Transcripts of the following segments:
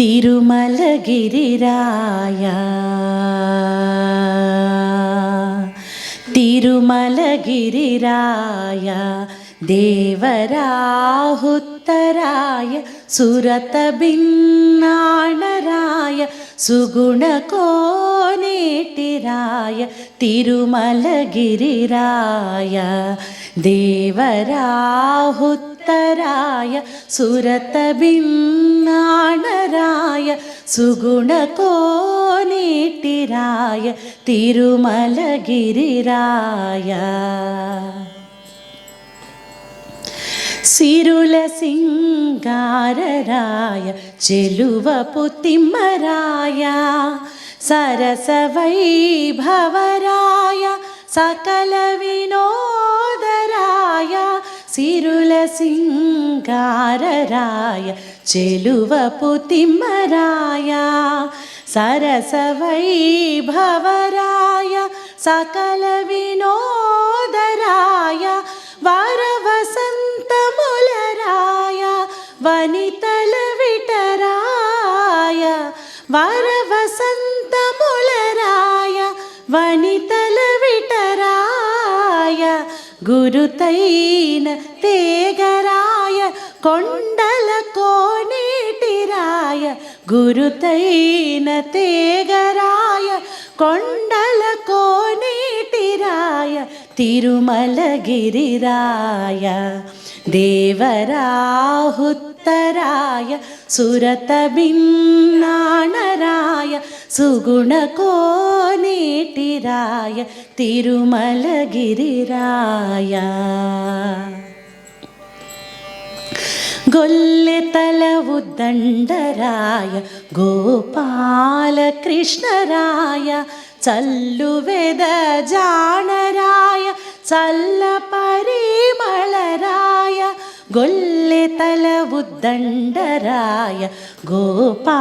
തിരുമലഗിരിരായ തിരുമലഗിരിരായ ദേവരാഹുത്തരായ സുരതഭിന്നാണരായ സുഗുണകോനേട്ടിരായ തിരുമലഗിരിരായ ദേവരാഹുത്തരായ സുരതഭിന്നാണരായ സുഗുണകോനേട്ടിരായ തിരുമലഗിരിരായ. സിരുല സിംഗാരരായ ചെലുവ പുത്തിമ്മരായ സരസവൈഭവരായ സകല വിനോദരായ സിംഗാരരായ ചെലുവ പുത്തിമ്മരായ സരസവൈഭവരായ സകല വിനോദരായ വരവസന്തമുലരായ വനിതല വിടരായ വരവസന്തമുലരായ വനിതല വിടരായ ഗുരുതൈന തേകരായ കൊണ്ടല കോനേട്ടിരായ ഗുരുതൈന തേകരായ കൊണ്ടല കോനേട്ടിരായ തിരുമലഗിരിരായ ദേവരാഹുത്തരായ സുരതഭിന്നാണരായ സുഗുണകോനേട്ടിരായ തിരുമലഗിരിരായ ഗൊല്ലെത്തലവുദ്ദണ്ഡരായ ഗോപാലകൃഷ്ണരായ ചല്ലുവേദ ജാണരായ ചല്ല പരിമളരായ ഗൊല്ലെത്തലവുദ്ദണ്ഡരായ ഗോപാലകൃഷ്ണരായ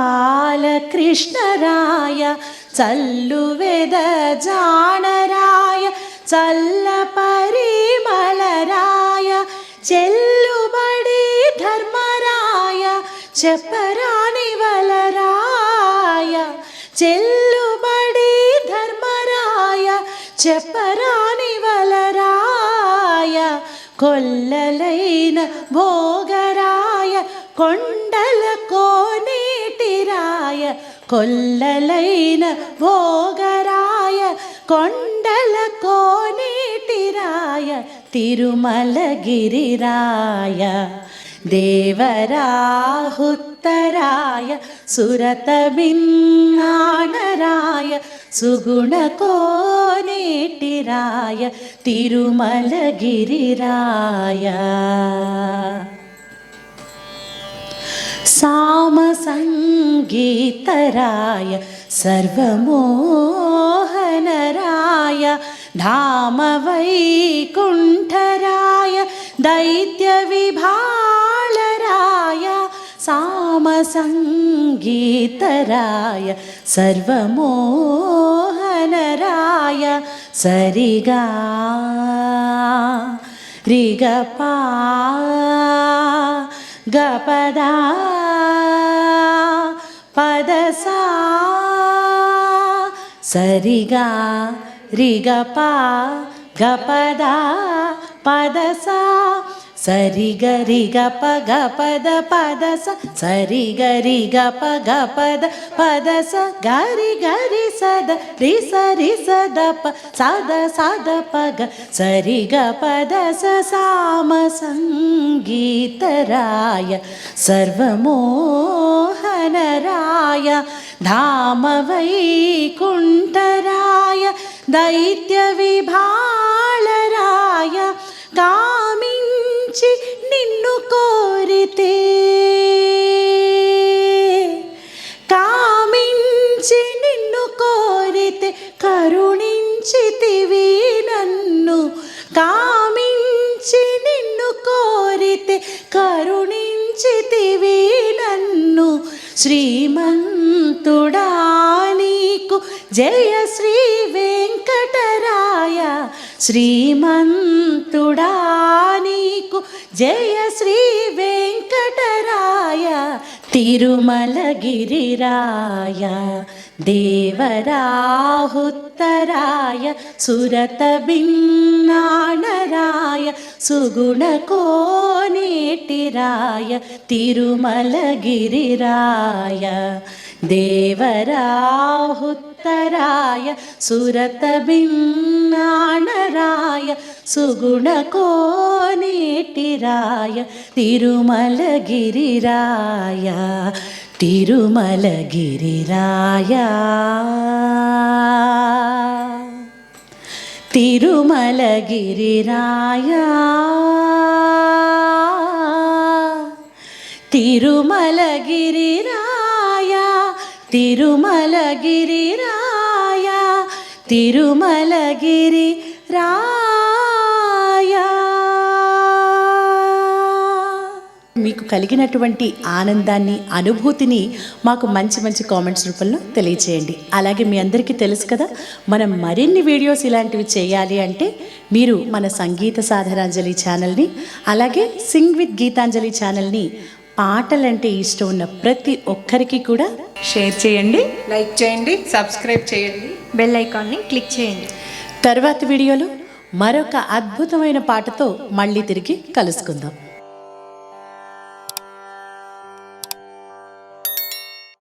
ചല്ലുവേദ ജാണരായ ചല്ല പരിമളരായ చెప్పరాని వలరాయ చెల్లుబడి ధర్మరాయ చెప్పరాని వలరాయ కొల్లలైన భోగరాయ కొండల కోనేటిరాయ కొల్లలైన భోగరాయ కొండల కోనేటిరాయ తిరుమలగిరిరాయ. देवराहुत्तराय सुरतमिन्नानराय सुगुणकोनेटिराय तिरुमलगिरिराय। सामसङ्गीतराय सर्वमोहनराय धाम वैकुण्ठराय दैत्यविभा സാമസംഗീതരായ സർവമോഹനരായ സരിഗ രിഗപാ ഗപദ പദസ സരിഗ രിഗപ ഗപദ പദസ சரி கரி க பக பத பத ச சரி கரி க பக பத பத ச கரி கரி சத ரி சரி சத ப சத சத பக சரி க பத ச சாம சங்கீதராய சர்வமோகனராய धाम वैकुण्ठराय दैत्यविभालराय कामि పిలిచి నిన్ను కోరితే. కామించి నిన్ను కోరితే కరుణించితివి నన్ను. కామించి నిన్ను కోరితే కరుణించితివి నన్ను. శ్రీమంతుడా నీకు జయ శ్రీ వెంకటరాయ. శ్రీమంతుడా నీకు జయ శ్రీ వెంకటరాయ తిరుమలగిరిరాయ देवराहुत्तराय सुरतबिन्नाणराय सुगुणकोनेटिराय तिरुमलगिरिराय। देवराहुत्तराय सुरतबिन्नाणराय सुगुणकोनेटिराय तिरुमलगिरिराय। തിരുമലഗിരിരായ. തിരുമലഗിരിരായ. തിരുമലഗിരിരായ. തിരുമലഗിരിരായ. തിരുമലഗിരി కలిగినటువంటి ఆనందాన్ని అనుభూతిని మాకు మంచి మంచి కామెంట్స్ రూపంలో తెలియచేయండి. అలాగే మీ అందరికీ తెలుసు కదా మనం మరిన్ని వీడియోస్ ఇలాంటివి చేయాలి అంటే మీరు మన సంగీత సాధనాంజలి ఛానల్ని అలాగే సింగ్ విత్ గీతాంజలి ఛానల్ని పాటలంటే ఇష్టం ఉన్న ప్రతి ఒక్కరికి కూడా షేర్ చేయండి. లైక్ చేయండి సబ్స్క్రైబ్ చేయండి. బెల్ ఐకాన్ని క్లిక్ చేయండి. తర్వాతి వీడియోలో మరొక అద్భుతమైన పాటతో మళ్ళీ తిరిగి కలుసుకుందాం.